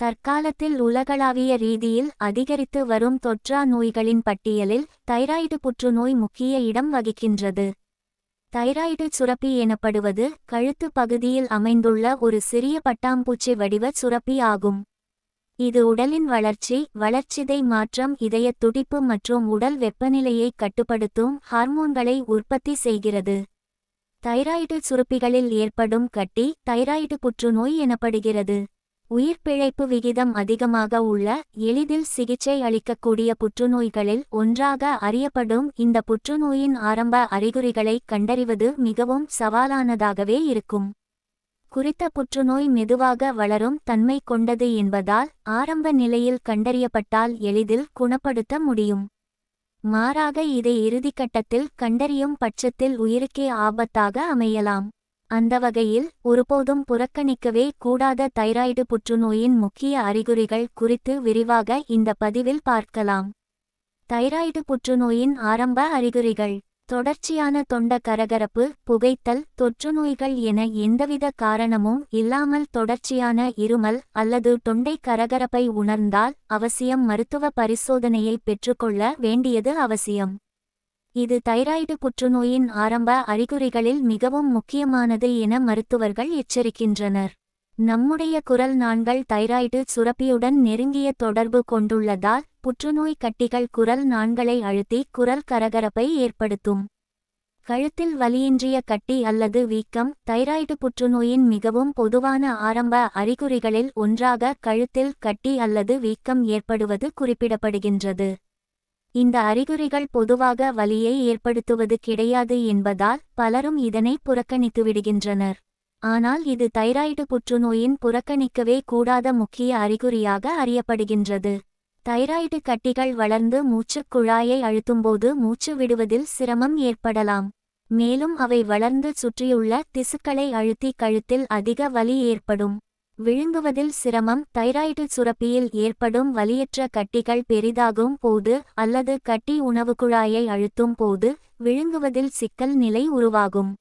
தற்காலத்தில் உலகளாவிய ரீதியில் அதிகரித்து வரும் தொற்றா நோய்களின் பட்டியலில் தைராய்டு புற்றுநோய் முக்கிய இடம் வகிக்கின்றது. தைராய்டு சுரப்பி எனப்படுவது கழுத்து பகுதியில் அமைந்துள்ள ஒரு சிறிய பட்டாம்பூச்சி வடிவ சுரப்பி ஆகும். இது உடலின் வளர்ச்சி வளர்ச்சிதை மாற்றம் இதயத் துடிப்பு மற்றும் உடல் வெப்பநிலையை கட்டுப்படுத்தும் ஹார்மோன்களை உற்பத்தி செய்கிறது. தைராய்டு சுரப்பிகளில் ஏற்படும் கட்டி தைராய்டு புற்றுநோய் எனப்படுகிறது. உயிர் பிழைப்பு விகிதம் அதிகமாக உள்ள எளிதில் சிகிச்சை அளிக்கக்கூடிய புற்றுநோய்களில் ஒன்றாக அறியப்படும் இந்த புற்றுநோயின் ஆரம்ப அறிகுறிகளை கண்டறிவது மிகவும் சவாலானதாகவே இருக்கும். குறித்த புற்றுநோய் மெதுவாக வளரும் தன்மை கொண்டது என்பதால் ஆரம்ப நிலையில் கண்டறியப்பட்டால் எளிதில் குணப்படுத்த முடியும். மாறாக இதை இறுதிக்கட்டத்தில் கண்டறியும் பட்சத்தில் உயிருக்கே ஆபத்தாக அமையலாம். அந்த வகையில் ஒருபோதும் புறக்கணிக்கவே கூடாத தைராய்டு புற்றுநோயின் முக்கிய அறிகுறிகள் குறித்து விரிவாக இந்த பதிவில் பார்க்கலாம். தைராய்டு புற்றுநோயின் ஆரம்ப அறிகுறிகள். தொடர்ச்சியான தொண்ட கரகரப்பு புகைத்தல் தொற்றுநோய்கள் என எந்தவித காரணமும் இல்லாமல் தொடர்ச்சியான இருமல் அல்லது தொண்டை கரகரப்பை உணர்ந்தால் அவசியம் மருத்துவ பரிசோதனையை பெற்றுக்கொள்ள வேண்டியது அவசியம். இது தைராய்டு புற்றுநோயின் ஆரம்ப அறிகுறிகளில் மிகவும் முக்கியமானது என மருத்துவர்கள் எச்சரிக்கின்றனர். நம்முடைய குரல் நாண்கள் தைராய்டு சுரப்பியுடன் நெருங்கிய தொடர்பு கொண்டுள்ளதால் புற்றுநோய் கட்டிகள் குரல் நாண்களை அழுத்தி குரல் கரகரப்பை ஏற்படுத்தும். கழுத்தில் வலியின்றிய கட்டி அல்லது வீக்கம் தைராய்டு புற்றுநோயின் மிகவும் பொதுவான ஆரம்ப அறிகுறிகளில் ஒன்றாக கழுத்தில் கட்டி அல்லது வீக்கம் ஏற்படுவது குறிப்பிடப்படுகின்றது. இந்த அறிகுறிகள் பொதுவாக வலியை ஏற்படுத்துவது கிடையாது என்பதால் பலரும் இதனை புறக்கணித்துவிடுகின்றனர். ஆனால் இது தைராய்டு புற்றுநோயின் புறக்கணிக்கவே கூடாத முக்கிய அறிகுறியாக அறியப்படுகின்றது. தைராய்டு கட்டிகள் வளர்ந்து மூச்சுக் குழாயை அழுத்தும்போது மூச்சு விடுவதில் சிரமம் ஏற்படலாம். மேலும் அவை வளர்ந்து சுற்றியுள்ள திசுக்களை அழுத்தி கழுத்தில் அதிக வலி ஏற்படும். விழுங்குவதில் சிரமம் தைராய்டு சுரப்பியில் ஏற்படும் வலியற்ற கட்டிகள் பெரிதாகும் போது அல்லது கட்டி உணவு குழாயை அழுத்தும் போது விழுங்குவதில் சிக்கல் நிலை உருவாகும்.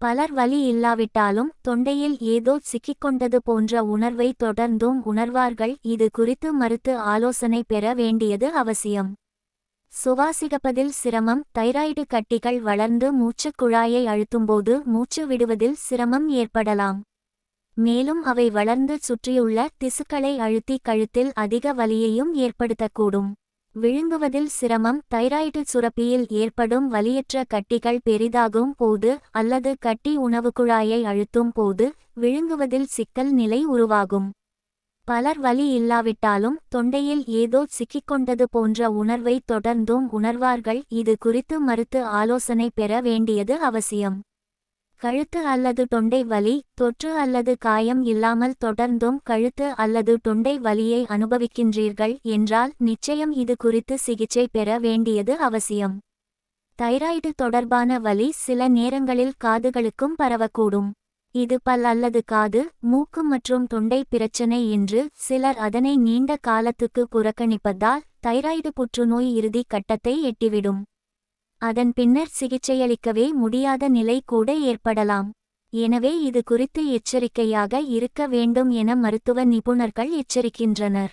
பலர் வலி இல்லாவிட்டாலும் தொண்டையில் ஏதோ சிக்கிக்கொண்டது போன்ற உணர்வை தொடர்ந்தும் உணர்வார்கள். இது குறித்து மறுத்து ஆலோசனை பெற வேண்டியது அவசியம். சுவாசிகப்பதில் சிரமம் தைராய்டு கட்டிகள் வளர்ந்து மூச்சுக் குழாயை அழுத்தும்போது மூச்சு விடுவதில் சிரமம் ஏற்படலாம். மேலும் அவை வளர்ந்து சுற்றியுள்ள திசுக்களை அழுத்தி கழுத்தில் அதிக வலியையும் ஏற்படுத்தக்கூடும். விழுங்குவதில் சிரமம் தைராய்டு சுரப்பியில் ஏற்படும் வலியற்ற கட்டிகள் பெரிதாகும் போது அல்லது கட்டி உணவு குழாயை அழுத்தும் போது விழுங்குவதில் சிக்கல் நிலை உருவாகும். பலர் வலி இல்லாவிட்டாலும் தொண்டையில் ஏதோ சிக்கிக்கொண்டது போன்ற உணர்வை தொடர்ந்தும் உணர்வார்கள். இது குறித்து மறுத்து ஆலோசனை பெற வேண்டியது அவசியம். கழுத்து அல்லது தொண்டை வலி தொற்று அல்லது காயம் இல்லாமல் தொடர்ந்தும் கழுத்து அல்லது தொண்டை வலியை அனுபவிக்கின்றீர்கள் என்றால் நிச்சயம் இது குறித்து சிகிச்சை பெற வேண்டியது அவசியம். தைராய்டு தொடர்பான வலி சில நேரங்களில் காதுகளுக்கும் பரவக்கூடும். இது பல் அல்லது காது மூக்கு மற்றும் தொண்டை பிரச்சனை என்று சிலர் அதனை நீண்ட காலத்துக்கு புறக்கணிப்பதால் தைராய்டு புற்றுநோய் இறுதி கட்டத்தை எட்டிவிடும். அதன் பின்னர் சிகிச்சையளிக்கவே முடியாத நிலை கூட ஏற்படலாம். எனவே இது குறித்து எச்சரிக்கையாக இருக்க வேண்டும் என மருத்துவ நிபுணர்கள் எச்சரிக்கின்றனர்.